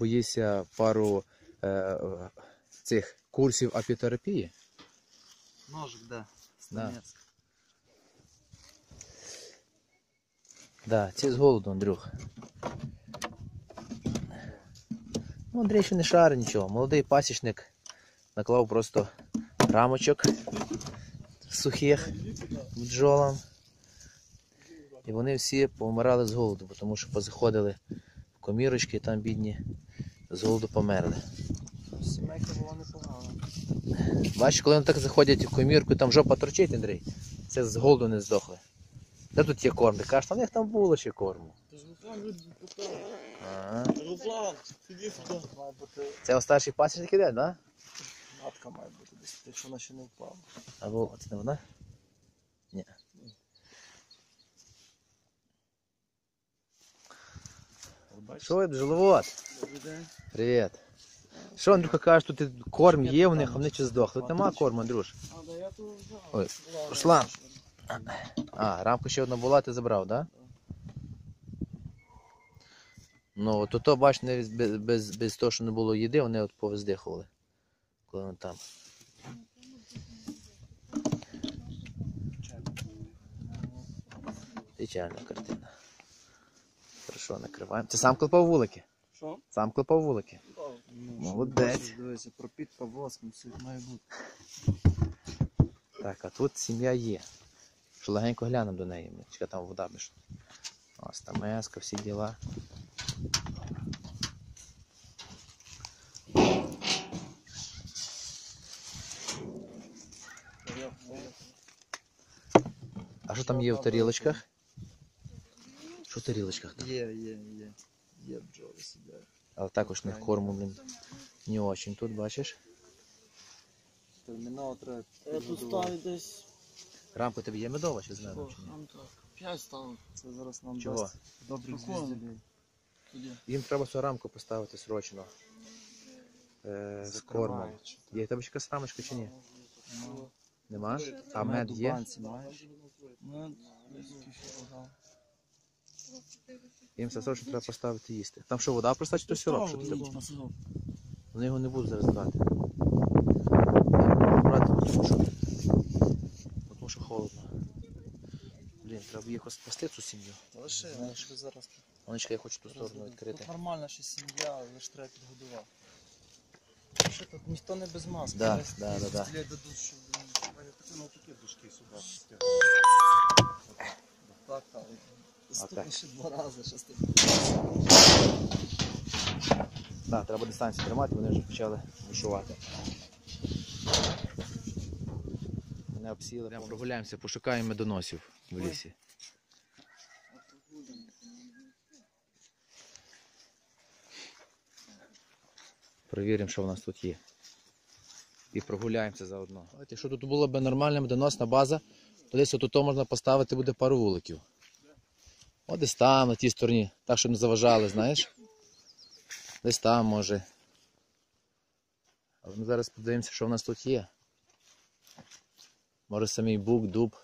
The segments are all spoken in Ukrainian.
Ти боїшся пару е, е, цих курсів апітерапії? Ножик, да. Да. Да, ці з голоду, Андрюх. Ну, Андрій ще не шарить нічого. Молодий пасічник наклав просто рамочок сухих бджолам. І вони всі повмирали з голоду, тому що позаходили в комірочки там бідні з голоду померли. Сімейка була непогана. Бачиш, коли вони так заходять в комірку, там жопа торчить, Андрій, це з голоду не здохли. Де тут є корм? Ти кажеш, та в них там було ще корму. Руслан сюди. Це старший пасічник іде. Да? матка має бути десь, якщо вона ще не впала. Або це не вона? Ні. Що ви, бджоловод? Привіт. Що, Андрюха каже, тут корм є в них, а вони чи здохли? Тут нема корму, Андрюш. Ой, Руслан. А, рамка ще одна була, ти забрав, так? Да? Ну, от ото, бач, не без, без, без того, що не було їди, вони от повиздихували. Коли вони там. Печальна картина. Хорошо, накриваємо. Ти сам клепав вулики? Що? Сам клепав вулики. Ну, Молодець. що, Дивися, пропітка воском, все має бути. Так, а тут сім'я є. Що легенько глянемо до неї. Чекай, там вода пішла. Ось там еска, всі діла. А що там є в тарілочках? В тарілочках там? Є, є, є. Є бджоли сидять. Але також них корму, блін, не очень тут, бачиш? Терміново треба Я тут ставлю десь. Рамка тобі є медова чи з? О, чи ні? так. П'ять ставив. Це зараз нам Чого? дасть добрих Прикольно. Тоді. Їм треба цю рамку поставити срочно. Е, з кормом. Є в тебе ще якась рамочка чи ні? Ну, Нема? А мед мед є? маєш? Вагав. Їм це срочно треба поставити їсти. Там що, вода просто чи то сироп? Що треба? Вони його не будуть зараз брати. Брати, тому що, тому що холодно. Блін, треба їх спасти цю сім'ю. Лише, знаєш, ви зараз Вонечка, я хочу ту сторону відкрити. Тут нормальна ще сім'я, але ж треба підгодувати. Що тут ніхто не без маски. Да, да, да, да. стілять дадуть, щоб блін, Ну, такі дужки сюди. Так, так. Ще два рази, ти. Так, треба дистанцію тримати, вони вже почали бушувати. Мене обсіли. Прямо прогуляємося, пошукаємо медоносів в лісі. Провіримо, що в нас тут є. І прогуляємося заодно. Якщо тут була б нормальна медоносна база, то десь отут можна поставити буде пару вуликів. От десь там, на тій стороні, так, щоб не заважали, знаєш. Десь там може. Але ми зараз подивимося, що в нас тут є. Може самий бук, дуб.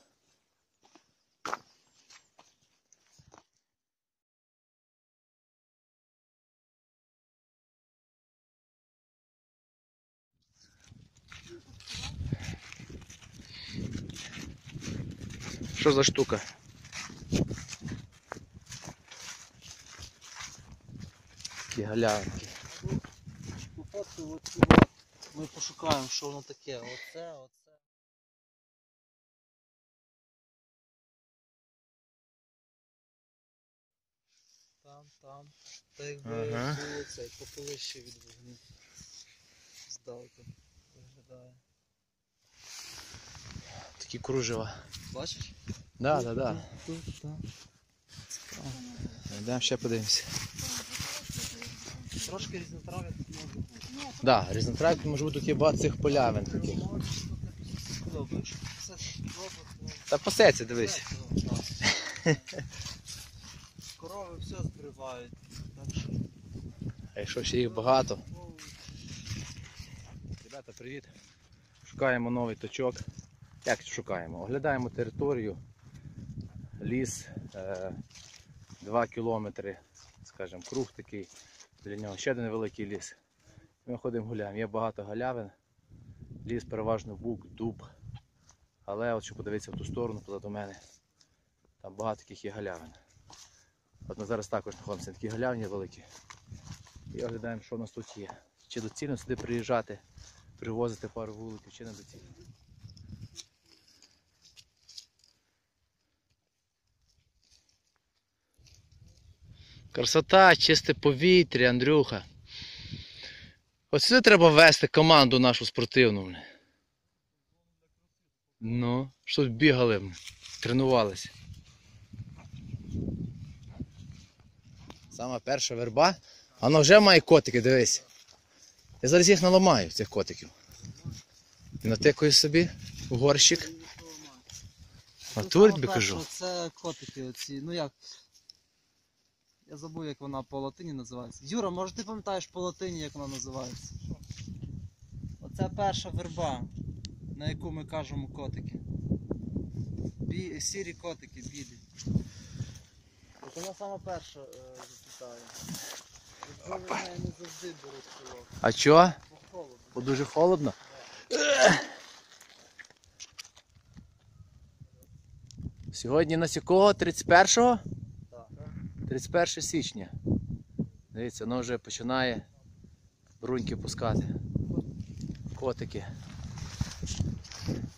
Що за штука? Такі от цього ми пошукаємо, що воно таке. Оце, оце. Там, там. Так якби Ага. було це, попелище від вогню. Здалеку виглядає. Такі кружева. Бачиш? Да, да, да. Тут, так. Йдемо ще подивимося. Трошки різнотрав'я тут може бути. Да, різнотрав'я, може бути тут є багато цих полявин таких. Все Та пасеться, дивись. Корови все збривають. Так що А якщо ще їх багато. Ребята, привіт. Шукаємо новий точок. Як шукаємо? Оглядаємо територію. Ліс 2 кілометри, скажімо, круг такий. Біля нього ще один невеликий ліс. Ми ходимо гуляємо. Є багато галявин. Ліс переважно бук, дуб. Але от що подивитися в ту сторону, позаду мене, там багато таких є галявин. От ми зараз також знаходимося на такій галявині великій. І оглядаємо, що у нас тут є. Чи доцільно сюди приїжджати, привозити пару вуликів, чи не доцільно. Красота, чисте повітря, Андрюха. От сюди треба вести команду нашу спортивну. Ну, що тут бігали, тренувалися. Сама перша верба. А вона вже має котики, дивись. Я зараз їх наламаю, цих котиків. І натикаю собі в горщик. Натурі тобі кажу. Це котики оці, ну як. Я забув, як вона по латині називається. Юра, може ти пам'ятаєш по латині, як вона називається? Оце перша верба, на яку ми кажемо котики. Бі... Сірі котики, білі. От вона сама перша е, запитає. Верби в неї не завжди беруть пилок, А чого? бо холодно. Бо дуже холодно. Сьогодні на якого? 31-го? Так. 31 січня. Дивіться, воно вже починає бруньки пускати. Котики.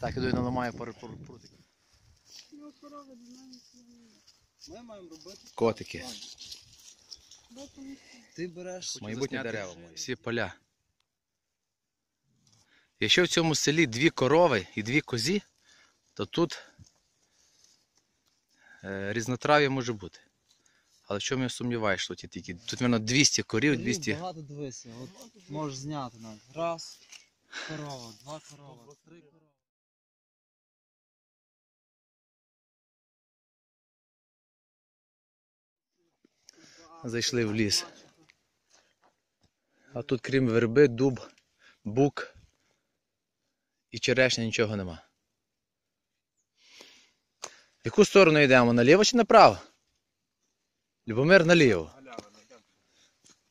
Так, іду і наламаю пару пру- прутиків. Ми маємо робити. Котики. Ти береш. Майбутні дерева всі поля. Якщо в цьому селі дві корови і дві козі, то тут е, різнотрав'я може бути. Але в чому я сумніваюся, що тут є тільки. Тут, мабуть, 200 корів, Корів 200. Багато дивися, от можеш зняти навіть. Раз, корова, два корова, три корова. Зайшли в ліс. А тут, крім верби, дуб, бук і черешня нічого нема. В яку сторону йдемо? Наліво чи направо? Любомир наліво.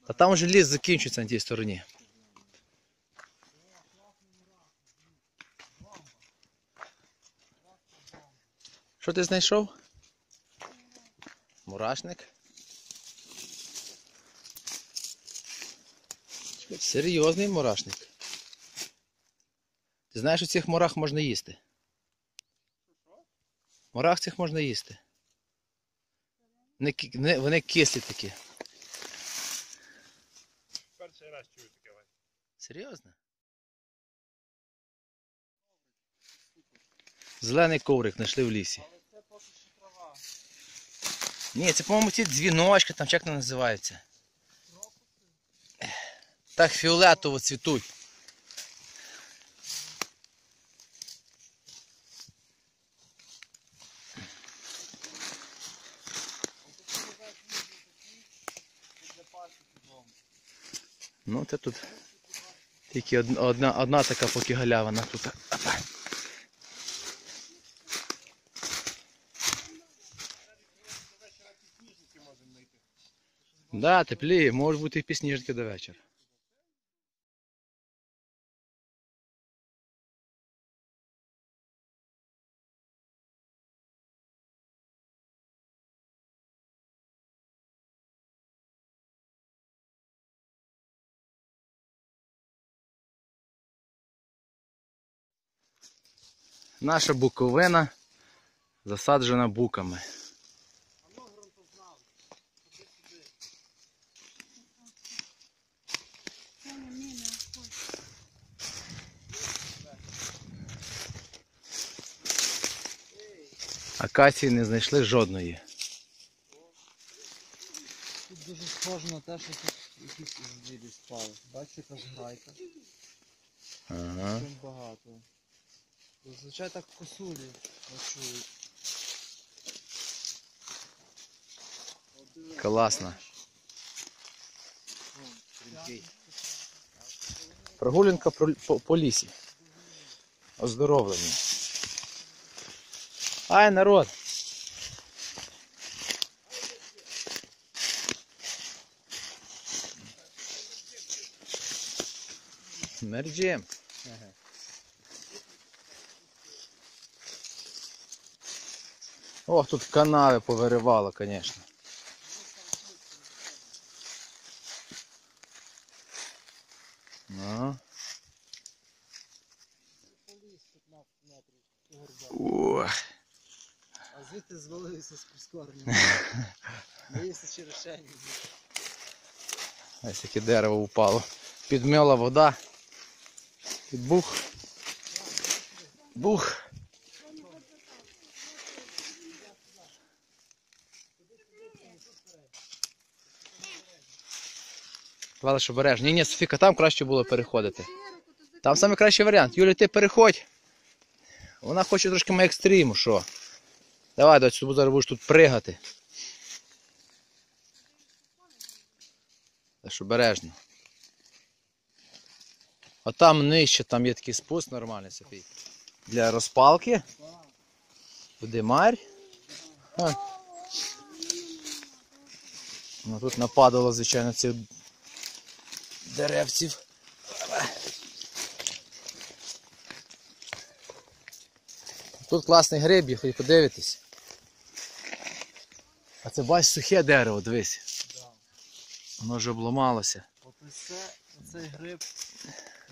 Та там вже ліс закінчується на тій стороні. Що ти знайшов? Мурашник. Серйозний мурашник. Ти знаєш, що цих мурах можна їсти? Мурах цих можна їсти. Вони, ки- вони, кислі такі. Перший раз чую таке. Вань. Серйозно? Зелений коврик знайшли в лісі. Але це поки що трава. Ні, це, по-моєму, ці дзвіночки, там як вони називаються. Так фіолетово цвітуть. Це тут тільки одна, одна, така поки галявина тут. Да, теплі, може бути і пісніжки до вечора. Наша буковина засаджена буками. Акації не знайшли жодної. Тут дуже схоже на те, що тут якісь звірі спали. Бачиш, яка зграйка. Ага. Чим багато. Зазвичай так косулі ночують. Класно. Прогулянка про- по, по лісі. Оздоровлення. Ай, народ! Мерджим. Ох, тут канави повиривало, звісно. Ну. Ох. А звідти звалився з прискоренням. Боївся через решення. Ось яке дерево упало. Підмила вода. І бух. Бух. Валиш обережно. Ні, ні, Софіка, там краще було переходити. Там найкращий варіант. Юля, ти переходь. Вона хоче трошки на екстриму, що? Давай, доць, зараз будеш тут пригати. Та ж обережно. А там нижче, там є такий спуск нормальний, Софій. Для розпалки. Туди. Ну, тут нападало, звичайно, цих деревців. Тут класний гриб, є, хоч подивитись. А це бач сухе дерево, дивись. Да. Воно вже обламалося. От ось це, цей гриб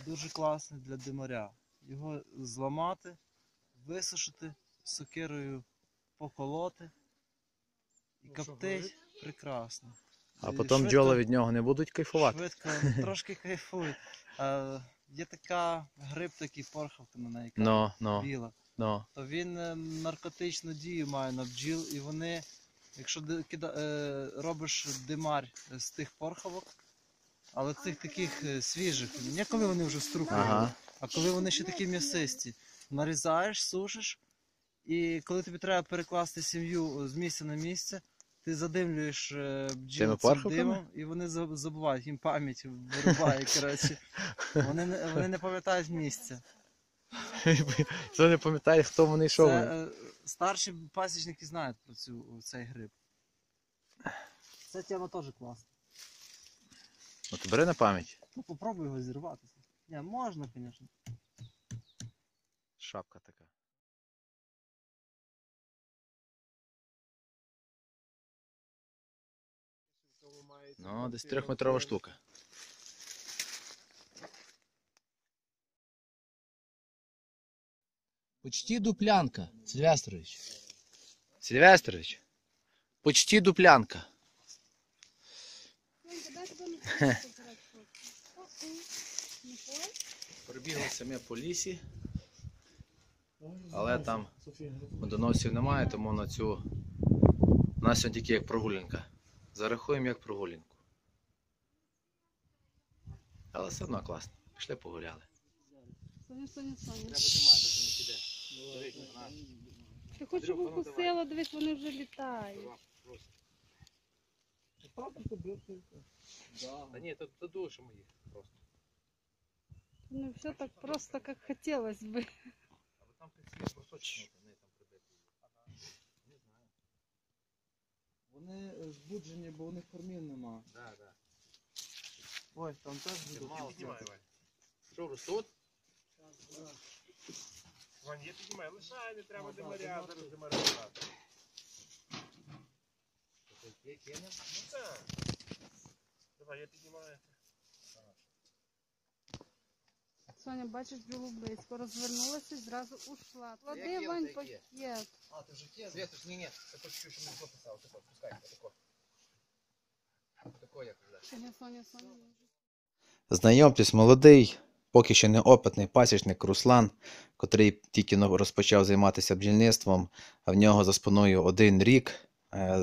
дуже класний для димаря. Його зламати, висушити, сокирою поколоти і коптить прекрасно. А потім швидко- бджоли від нього не будуть кайфувати. Швидко, трошки кайфують. Е, є така гриб, такий порхавка на неї ну, біла. То він е, наркотичну дію має на бджіл, і вони, якщо кида, е, робиш димар з тих порхавок, але цих таких е, свіжих, не коли вони вже Ага. а коли вони ще такі м'ясисті, нарізаєш, сушиш, і коли тобі треба перекласти сім'ю з місця на місце, ти задимлюєш е, бджіл цим димом, і вони забувають, їм пам'ять вирубає, коротше. Вони, не- вони не пам'ятають місця. Це не пам'ятає, хто вони йшов. Це, е, старші пасічники знають про цю, цей гриб. Ця тема теж класна. От бери на пам'ять. Ну попробуй його зірватися. Ні, можна, звісно. Шапка така. Ну, десь трьохметрова штука. Почти дуплянка, Сильвестрович. Сильвестрович. Почти дуплянка. Пробіглися ми по лісі, але там водоносів немає, тому на цю у нас сьогодні тільки як прогулянка. Зарахуємо як прогулянку. Але все одно класно. Пішли погуляли. Соня, Соня, Соня. Ти хочеш, щоб укусила, дивись, вони вже літають. Та ні, то, то душимо їх просто. Ну, все так просто, як хотілося би. Але там брусочки вони там прибиті. Не знаю. Вони збуджені, бо у них кормів нема. Да, да. Ой, там теж Ти буде. мало Піднімай, цього. Вань. Що, ростуть? Вань, я піднімаю. Лишай, не треба Ну, димаря, димар зараз тут. димаря брати. Є, Ну так. Давай, я піднімаю. Соня, бачиш бджолу близько, розвернулася і зразу ушла. Клади, Вань, пакет. А, ти вже є? Світош, ні, ні, це почую, що не записав. Тако, пускай, тако. Тако як вже. Соня, Соня, Соня. Знайомтесь, молодий, поки що неопитний пасічник Руслан, котрий тільки розпочав займатися бджільництвом, а в нього за спиною один рік, е,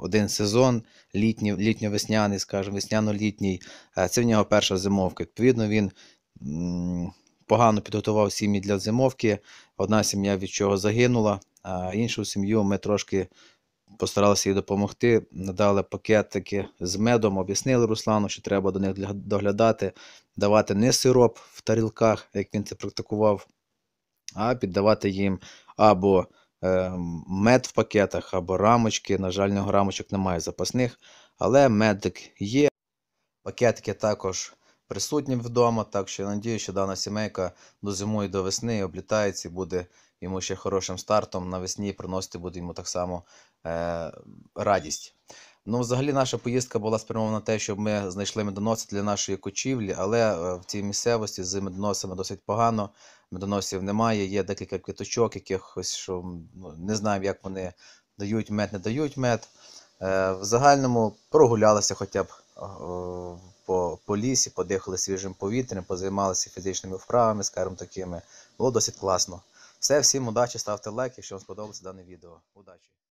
один сезон, літньо- літньо-весняний, скажімо, весняно-літній. Е, Це в нього перша зимовка. Відповідно, він погано підготував сім'ї для зимовки. Одна сім'я від чого загинула, а іншу сім'ю ми трошки постаралися їй допомогти. Надали пакетики з медом, об'яснили Руслану, що треба до них доглядати, давати не сироп в тарілках, як він це практикував, а піддавати їм або е, мед в пакетах, або рамочки. На жаль, нього рамочок немає запасних, але медик є. Пакетики також присутнім вдома. Так що я надію, що дана сімейка дозимує до весни, облітається і буде йому ще хорошим стартом навесні приносити буде йому так само е, радість. Ну, взагалі, наша поїздка була спрямована на те, щоб ми знайшли медоноси для нашої кочівлі, але е, в цій місцевості з медоносами досить погано. Медоносів немає, є декілька квіточок, якихось, що ну, не знаємо, як вони дають мед, не дають мед. Е, в загальному прогулялися хоча б по, по лісі, подихали свіжим повітрям, позаймалися фізичними вправами, скажімо такими. Було досить класно. Все, всім удачі, ставте лайк, якщо вам сподобалося дане відео. Удачі!